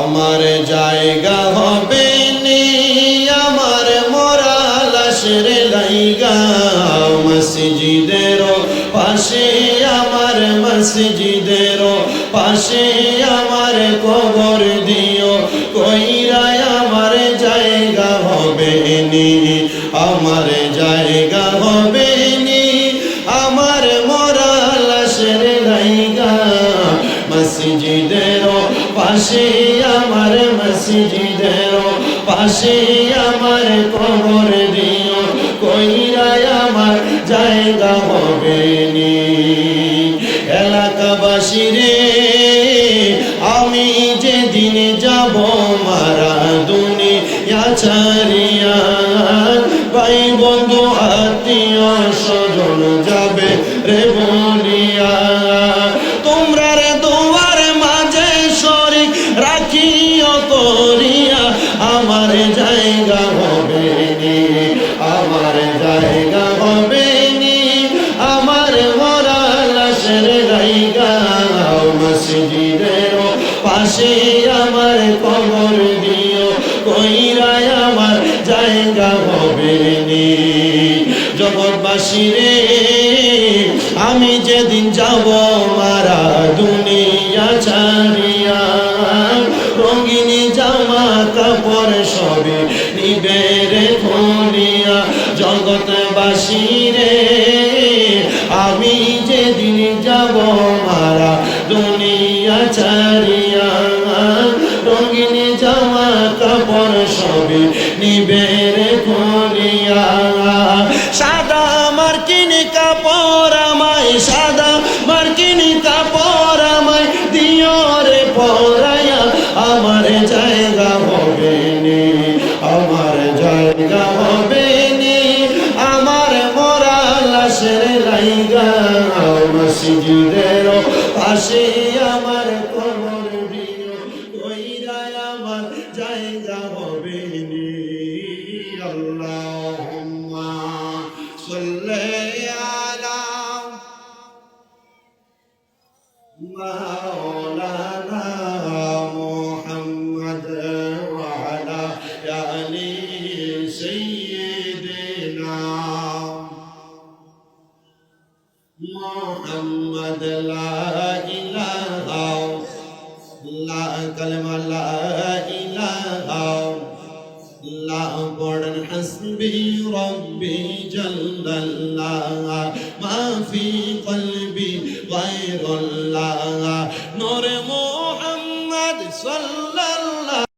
আমার জায়গা হবে নি, আমার মোরা লাশের লাইগা। মসজিদের পাশে আমার মসজিদের পাশে আমার কবর দিও। কইরায় আমার জায়গা হবে নি, আমার মসজিদের পাশে আমার মসজিদের, পাশে আমার কবর দিও কইরায় আমার জায়গা হবে নি। এলাকাবাসী রে, আমি যাব মারা দুনিয়া ছাড়িয়া, ভাই বন্ধু, আত্মীয় স্বজন যাবে রে পাশে আমার কবর দিও, কইরায় আমার জায়গা হবে নি। জগৎবাসী রে আমি যেদিন যাব মারা দুনিয়া ছাড়িয়া, রঙিনী জামা কাপড় সবে নিবেরে ধরিয়া জগৎবাসী রে আমি যেদিন যাব মারা দুনিয়া ছাড়িয়া নিবেরে ধরিয়া সাদা মার্কিন কাপড় আমায়, সাদা মার্কিন কাপড় দিও রে পরায়া। আমার জায়গা হবে আমার জায়গা হবে নি। আমার মরা লাশের লাইগা মসজিদের পাশে আমার কবর দিও কইরায় আমার জায়গা হবে صلي على مولانا محمد وعلى آله سيدنا محمد. لا إله إلا كلمة لا إله আল্লাহ পড়েন হাসবি রব্বি জাল্লাল্লাহ মাফি কলবি গায়রুল্লাহ। নূরে মুহাম্মদ সাল্লাল্লাহু